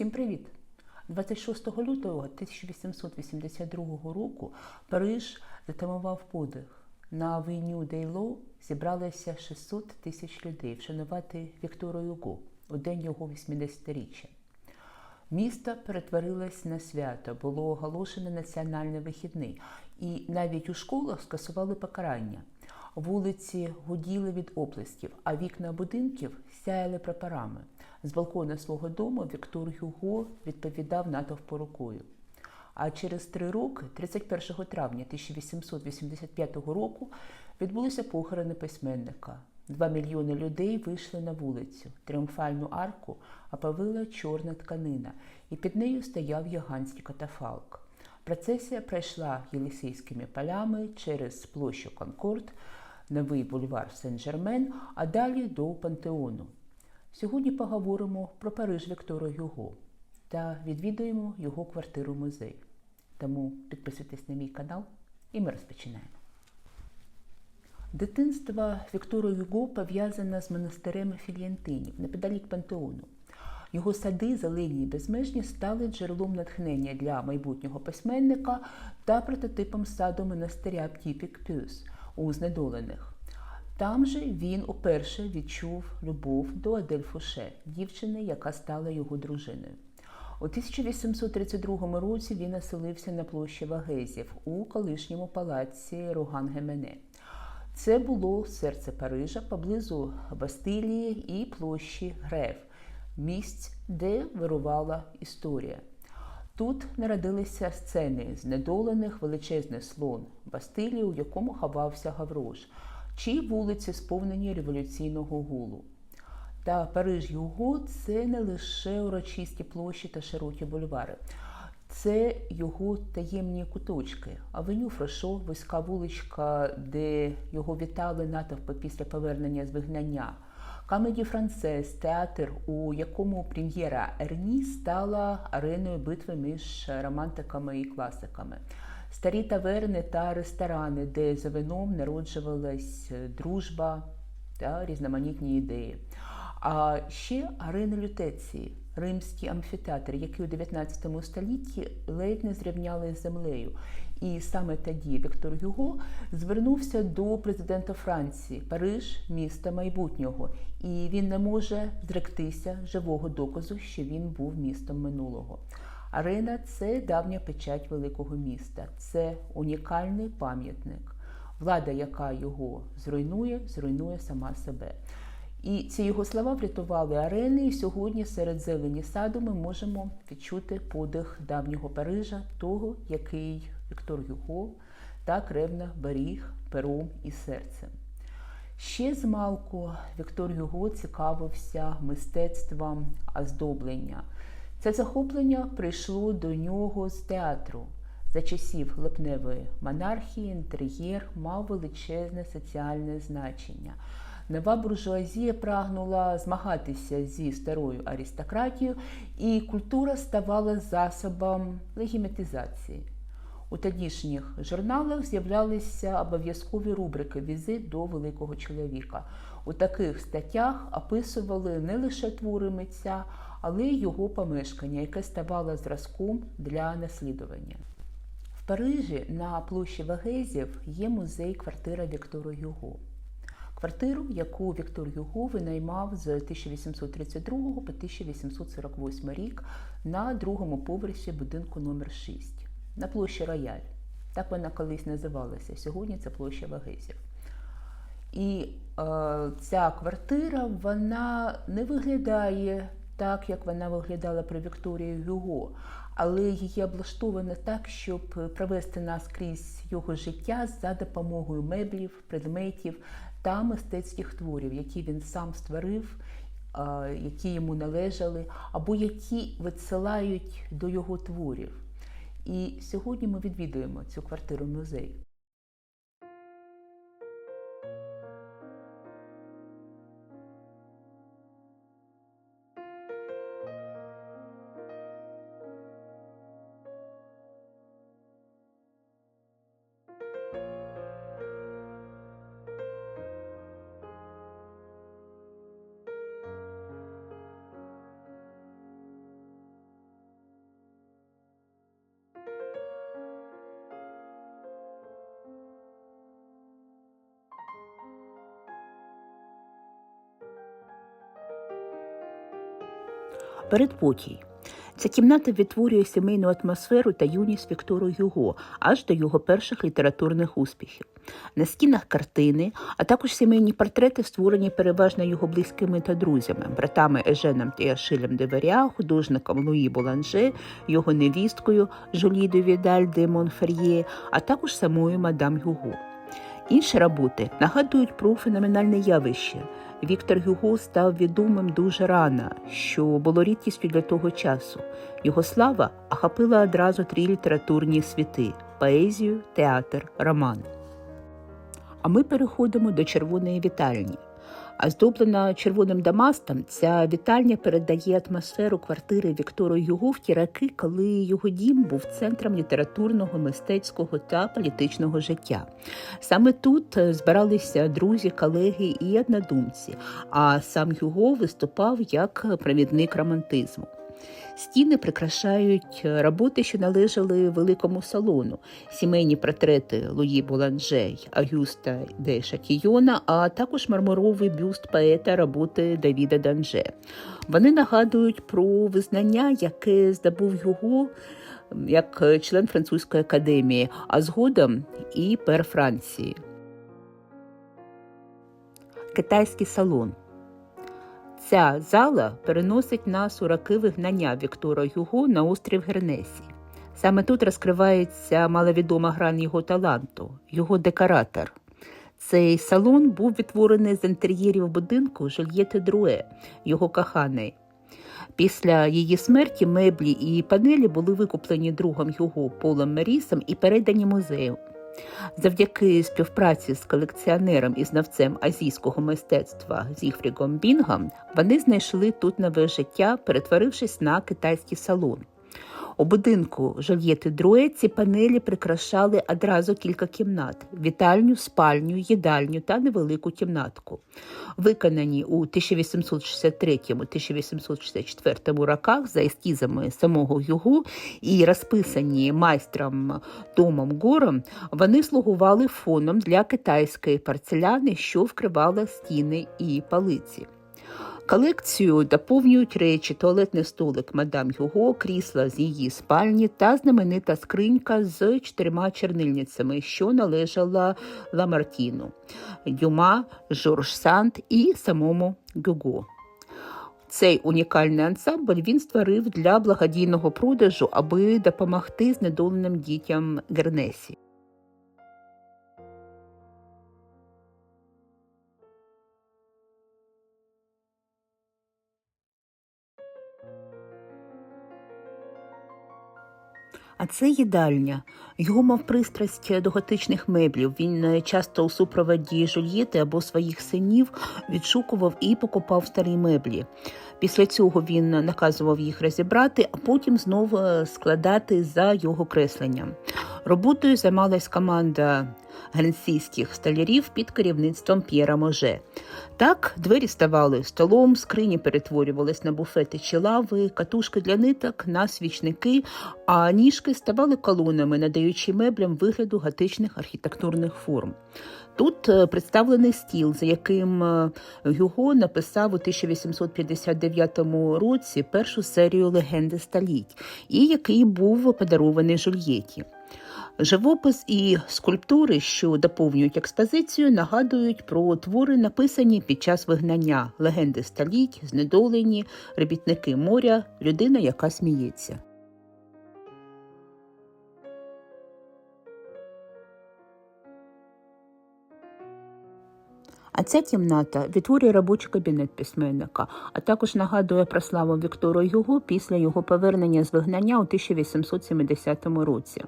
Всім привіт! 26 лютого 1882 року Париж затамував подих. На авеню Дейло зібралося 600 тисяч людей вшанувати Віктора Юго у день його 80-річчя. Місто перетворилось на свято, було оголошено національний вихідний, і навіть у школах скасували покарання. Вулиці гуділи від оплесків, а вікна будинків сяяли прапорами. З балкона свого дому Віктор Юго відповідав натовпу рукою. А через три роки, 31 травня 1885 року, відбулися похорони письменника. Два мільйони людей вийшли на вулицю. Тріумфальну арку оповила чорна тканина, і під нею стояв гігантський катафалк. Процесія пройшла Єлисейськими полями через площу Конкорд, новий бульвар Сен-Жермен, а далі до Пантеону. Сьогодні поговоримо про Париж Віктора Юго та відвідуємо його квартиру музей. Тому підписуйтесь на мій канал і ми розпочинаємо. Дитинство Віктора Юго пов'язане з монастирем Філієнтинів неподалік Пантеону. Його сади, зелені і безмежні, стали джерелом натхнення для майбутнього письменника та прототипом саду монастиря Птіпік Пюс у знедолених. Там же він уперше відчув любов до Адель Фуше, дівчини, яка стала його дружиною. У 1832 році він оселився на площі Вагезів у колишньому палаці Роган Гемене. Це було серце Парижа поблизу Бастилії і площі Грев, місць, де вирувала історія. Тут народилися сцени знедолених величезний слон Бастилії, у якому ховався Гаврош, чи вулиці сповнені революційного гулу. Та Париж Юго це не лише урочисті площі та широкі бульвари, це його таємні куточки. Авеню Фрешо, вузька вуличка, де його вітали натовпи після повернення з вигнання. Камеді Францес, театр, у якому прем'єра Ерні стала ареною битви між романтиками і класиками. Старі таверни та ресторани, де за вином народжувалась дружба та різноманітні ідеї. А ще арени лютеції, римський амфітеатр, який у 19 столітті ледь не зрівняли з землею. І саме тоді Віктор Юго звернувся до президента Франції, Париж, місто майбутнього, і він не може зректися живого доказу, що він був містом минулого. Арена це давня печать великого міста, це унікальний пам'ятник. Влада, яка його зруйнує, зруйнує сама себе. І ці його слова врятували арени, і сьогодні серед зелені саду ми можемо відчути подих давнього Парижа, того, який Віктор Юго так ревно беріг пером і серцем. Ще з малку Віктор Юго цікавився мистецтвом оздоблення. Це захоплення прийшло до нього з театру. За часів липневої монархії інтер'єр мав величезне соціальне значення. Нова буржуазія прагнула змагатися зі старою аристократією, і культура ставала засобом легімітизації. У тодішніх журналах з'являлися обов'язкові рубрики Візит до великого чоловіка. У таких статтях описували не лише твори митця, але й його помешкання, яке ставало зразком для наслідування. В Парижі на площі Вагезів є музей квартира Віктора Юго. Квартиру, яку Віктор Юго винаймав з 1832 по 1848 рік на другому поверсі будинку номер 6 на площі Рояль. Так вона колись називалася. Сьогодні це площа Вагезів. І е, ця квартира вона не виглядає так, як вона виглядала при Вікторії Юго, але її облаштовано так, щоб провести нас крізь його життя за допомогою меблів, предметів та мистецьких творів, які він сам створив, е, які йому належали, або які відсилають до його творів. І сьогодні ми відвідуємо цю квартиру музей. Передпокій. Ця кімната відтворює сімейну атмосферу та юність Віктору Юго аж до його перших літературних успіхів. На стінах картини, а також сімейні портрети, створені переважно його близькими та друзями, братами Еженом та Яшилем де Веря, художником Луї Боланже, його невісткою Жолі де Відаль де Монфер'є, а також самою мадам Юго. Інші роботи нагадують про феноменальне явище. Віктор Гюго став відомим дуже рано, що було рідкістю для того часу. Його слава охопила одразу три літературні світи поезію, театр, роман. А ми переходимо до червоної вітальні. А здоблена червоним дамастом, ця вітальня передає атмосферу квартири Віктора Юго в ті роки, коли його дім був центром літературного, мистецького та політичного життя. Саме тут е, збиралися друзі, колеги і однодумці, а сам Юго виступав як провідник романтизму. Стіни прикрашають роботи, що належали великому салону, сімейні портрети Луї Боланже й Агюста де Шатійона, а також мармуровий бюст поета роботи Давіда Данже. Вони нагадують про визнання, яке здобув його як член французької академії, а згодом і пер Франції. Китайський салон. Ця зала переносить нас у роки вигнання Віктора Юго на острів Гернесі. Саме тут розкривається маловідома грань його таланту, його декоратор. Цей салон був відтворений з інтер'єрів будинку Жульєти Друе, його коханої. Після її смерті меблі і панелі були викуплені другом його Полом Мерісом і передані музею. Завдяки співпраці з колекціонером і знавцем азійського мистецтва Зігфрігом Бінгом вони знайшли тут нове життя, перетворившись на китайський салон. У будинку Жольєти Друе ці панелі прикрашали одразу кілька кімнат: вітальню, спальню, їдальню та невелику кімнатку. Виконані у 1863-1864 роках за ескізами самого Югу і розписані майстром Томом Гором, вони слугували фоном для китайської порцеляни, що вкривала стіни і палиці. Колекцію доповнюють речі, туалетний столик мадам Юго, крісла з її спальні та знаменита скринька з чотирма чернильницями, що належала Ламартіну, Дюма, Жорж Санд і самому Гюго. Цей унікальний ансамбль він створив для благодійного продажу, аби допомогти знедоленим дітям Гернесі. А це їдальня. Його мав пристрасть до готичних меблів. Він е, часто у супроводі Жульєти або своїх синів відшукував і покупав старі меблі. Після цього він наказував їх розібрати, а потім знову е, складати за його кресленням. Роботою займалась команда генсійських столярів під керівництвом П'єра Може. Так, двері ставали столом, скрині перетворювались на буфети чи лави, катушки для ниток на свічники, а ніжки ставали колонами, надаючи меблям вигляду готичних архітектурних форм. Тут е, представлений стіл, за яким е, Гюго написав у 1859 році першу серію легенди століть, і який був подарований Жульєті. Живопис і скульптури, що доповнюють експозицію, нагадують про твори, написані під час вигнання легенди століть, знедолені, робітники моря, людина, яка сміється. А ця кімната відтворює робочий кабінет письменника, а також нагадує про славу Віктора Юго після його повернення з вигнання у 1870 році.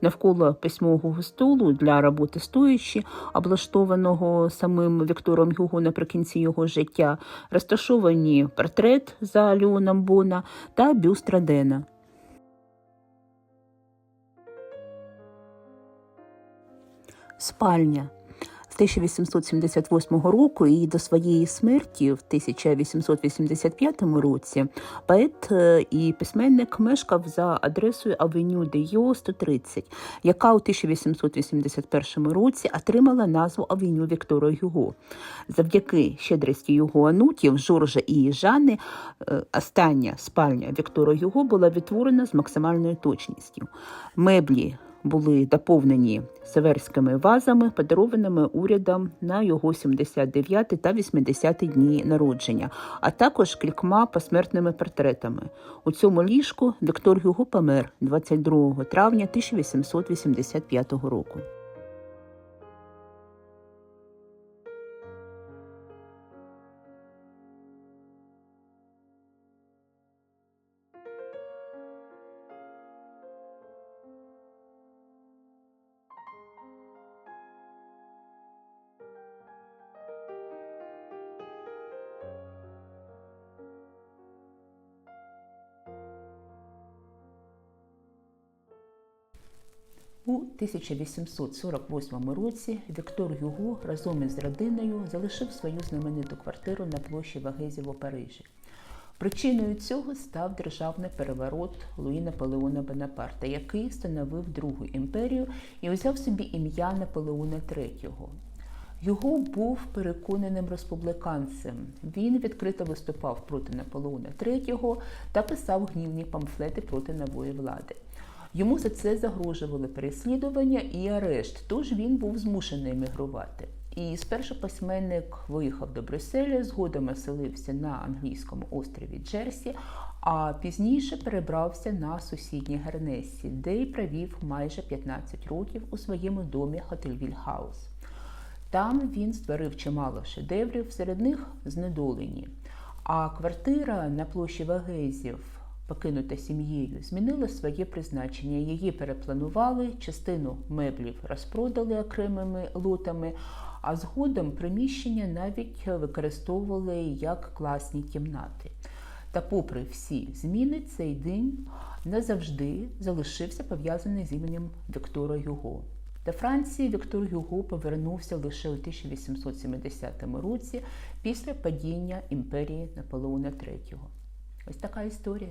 Навколо письмового столу для роботи стоячи, облаштованого самим Віктором Юго наприкінці його життя, розташовані портрет за Леоном Бона та бюст Радена. Спальня 1878 року і до своєї смерті в 1885 році поет е, і письменник мешкав за адресою Авеню де Йо 130, яка у 1881 році отримала назву Авеню Віктора Юго. Завдяки щедрості його анутів, Жоржа і Жанни, е, остання спальня Віктора Юго була відтворена з максимальною точністю. Меблі були доповнені северськими вазами, подарованими урядом на його 79 та 80 дні народження, а також кількома посмертними портретами. У цьому ліжку Віктор Гюго помер 22 травня 1885 року. У 1848 році Віктор Юго разом із родиною залишив свою знамениту квартиру на площі Вагезів у Парижі. Причиною цього став державний переворот Луї Наполеона Бонапарта, який встановив Другу імперію і взяв собі ім'я Наполеона III. Його був переконаним республіканцем. Він відкрито виступав проти Наполеона III та писав гнівні памфлети проти нової влади. Йому за це загрожували переслідування і арешт, тож він був змушений емігрувати. І спершу письменник виїхав до Брюсселя, згодом оселився на англійському острові Джерсі, а пізніше перебрався на сусідній Гернесі, де й провів майже 15 років у своєму домі Хотельвіль Хаус. Там він створив чимало шедеврів, серед них знедолені. А квартира на площі Вагезів покинута сім'єю, змінила своє призначення. Її перепланували, частину меблів розпродали окремими лотами, а згодом приміщення навіть використовували як класні кімнати. Та, попри всі зміни, цей день назавжди залишився пов'язаний з іменем Віктора Юго. До Франції Віктор Юго повернувся лише у 1870 році після падіння імперії Наполеона III. Ось така історія.